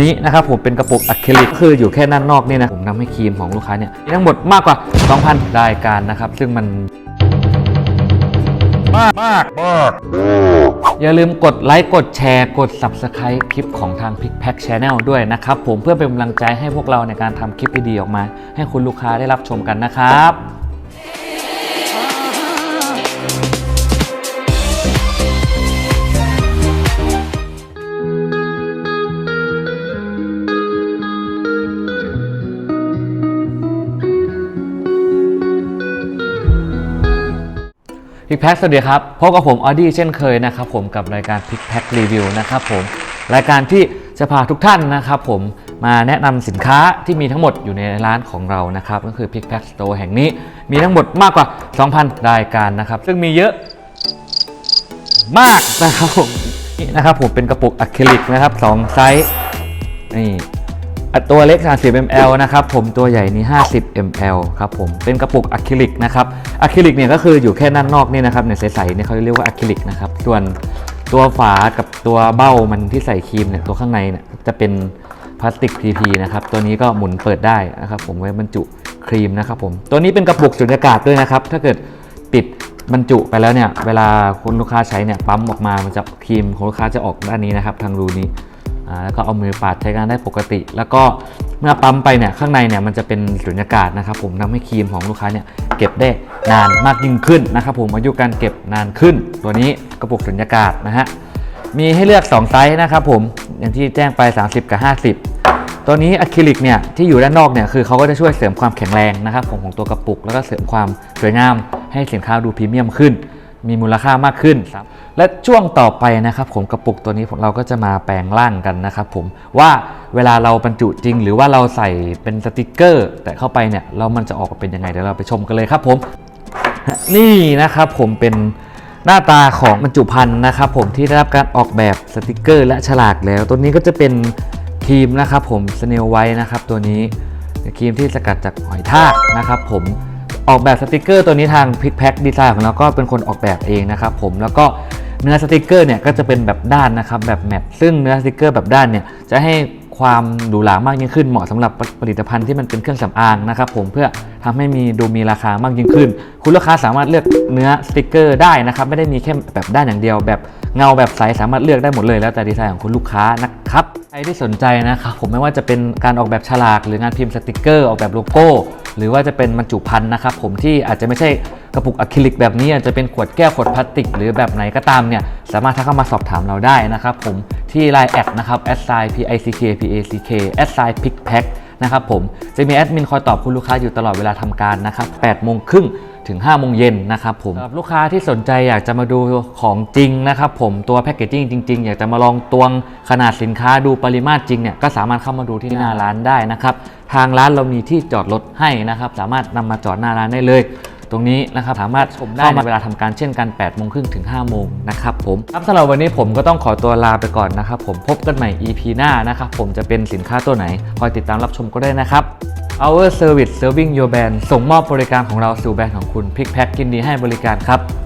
นี้นะครับผมเป็นกระปุกอะคริลิกคืออยู่แค่ด้านนอกนี่นะผมทำให้ครีมของลูกค้าเนี่ยมีทั้งหมดมากกว่า 2,000 รายการนะครับ ซึ่งมันมากมากมากอย่าลืมกดไลค์กดแชร์ กด Subscribe คลิปของทาง Pick Pack Channel ด้วยนะครับ ผมเพื่อเป็นกำลังใจให้พวกเราในการทำคลิปดีๆออกมา ให้คุณลูกค้าได้รับชมกันนะครับ พิกแพ็กสวัสดีครับพบกับผมออดี้เช่นเคยนะครับผมกับรายการพิกแพ็กรีวิวนะครับผมรายการที่จะพาทุกท่านนะครับผมมาแนะนำสินค้าที่มีทั้งหมดอยู่ในร้านของเรานะครับก็คือ Pick Pack Store แห่งนี้มีทั้งหมดมากกว่า 2,000 รายการนะครับ ซึ่งมีเยอะมากนะครับผมนี่นะครับผมเป็นกระปุกอะคริลิกนะครับ 2 ไซส์นี่ ตัวเล็ก 30 ml นะครับผมตัวใหญ่นี่50 ml ครับผมเป็นกระปุกอะคริลิกนะครับอะคริลิกเนี่ยก็คืออยู่แค่ด้านนอกนี่นะครับเนี่ยใสๆเนี่ยเขาเรียกว่าอะคริลิกนะครับส่วนตัวฝากับตัวเบ้ามันที่ใส่ครีมเนี่ยตัวข้างในเนี่ยจะเป็นพลาสติก PP นะครับตัวนี้ก็หมุนเปิดได้นะครับผมไว้บรรจุครีมนะครับผมตัวนี้เป็นกระปุกสุญญากาศด้วยนะครับถ้าเกิดปิดบรรจุไปแล้วเนี่ยเวลาคุณลูกค้าใช้เนี่ยปั๊มออกมามันจะครีมของลูกค้าจะออกด้านนี้นะครับทางรูนี้ แล้วก็เอามือปาดใช้งานได้ปกติ แล้วก็เมื่อปั๊มไปเนี่ยข้างในเนี่ยมันจะเป็นสุญญากาศนะครับผมทำให้ครีมของลูกค้าเนี่ยเก็บได้นานมากยิ่งขึ้นนะครับผมอายุการเก็บนานขึ้น ตัวนี้กระปุกสุญญากาศนะฮะมีให้เลือก 2 ไซส์นะครับผมอย่างที่แจ้งไป 30 กับ 50 ตัวนี้อะคริลิกเนี่ยที่อยู่ด้านนอกเนี่ยคือเขาก็จะช่วยเสริมความแข็งแรงนะครับผมของตัวกระปุก แล้วก็เสริมความสวยงามให้สินค้าดูพรีเมียมขึ้น มีมูลค่ามากขึ้น และช่วงต่อไปนะครับผมกระปุกตัวนี้เราก็จะมาแปลงร่างกันนะครับผมว่าเวลาเราบรรจุจริง หรือว่าเราใส่เป็นสติกเกอร์ แต่เข้าไปเนี่ยเรามันจะออกมาเป็นยังไงเดี๋ยวเราไปชมกันเลยครับผมนี่นะครับผมเป็นหน้าตาของบรรจุภัณฑ์นะครับผมที่ได้รับการออกแบบสติกเกอร์ และฉลากแล้ว ตัวนี้ก็จะเป็นครีมนะครับผมสเนลไว้นะครับตัวนี้ครีมที่สกัดจากหอยทากนะครับผม ออกแบบสติกเกอร์ตัวนี้ทางพิกแพ็คดีไซน์ของเราก็เป็นคนออกแบบเองนะครับผมแล้วก็เนื้อสติกเกอร์เนี่ยก็จะเป็นแบบด้านนะครับแบบแมตซึ่งเนื้อสติกเกอร์แบบด้านเนี่ยจะให้ความหรูหรามากยิ่งขึ้นเหมาะสำหรับผลิตภัณฑ์ที่มันเป็นเครื่องสำอางนะครับผมเพื่อทำให้มีดูมีราคามากยิ่งขึ้น คุณลูกค้าสามารถเลือกเนื้อสติกเกอร์ได้นะครับไม่ได้มีแค่แบบด้านอย่างเดียว แบบเงาแบบใสสามารถเลือกได้หมดเลยแล้วแต่ดีไซน์ของคุณลูกค้านะครับใครที่สนใจนะครับผมไม่ว่าจะเป็นการออกแบบฉลากหรืองานพิมพ์สติกเกอร์ออกแบบโลโก้ หรือว่าจะเป็นบรรจุภัณฑ์นะครับผมที่อาจจะไม่ใช่กระปุกอะคริลิกแบบนี้อาจจะเป็นขวดแก้วขวดพลาสติก หรือแบบไหนก็ตามเนี่ยสามารถทักเข้ามาสอบถามเราได้นะครับผมที่ Line แอดนะครับ s i p i c k p a c k s i p i c pack นะครับผมจะมีแอดมินคอยตอบคุณลูกค้าอยู่ตลอดเวลาทำการนะครับ8โมงครึ่ง ถึง5โมงเย็นนะครับผมสำหรับลูกค้าที่สนใจอยากจะมาดูของจริงนะครับผมตัวแพคเกจจิ้งจริงๆ อยากจะมาลองตวงขนาดสินค้าดูปริมาตรจริงเนี่ยก็สามารถเข้ามาดูที่หน้าร้านได้นะครับทางร้านเรามีที่จอดรถให้นะครับสามารถนำมาจอดหน้าร้านได้เลยตรงนี้นะครับสามารถชมได้ในเวลาทำการเช่นกัน8โมงครึ่งถึง5โมงนะครับผมครับสำหรับวันนี้ผมก็ต้องขอตัวลาไปก่อนนะครับผมพบกันใหม่ EP หน้านะครับผมจะเป็นสินค้าตัวไหน คอยติดตามรับชมก็ได้นะครับ Our Service Serving Your Brand ส่งมอบบริการของเราสู่แบรนด์ของคุณพิกแพ็กกินดีให้บริการครับ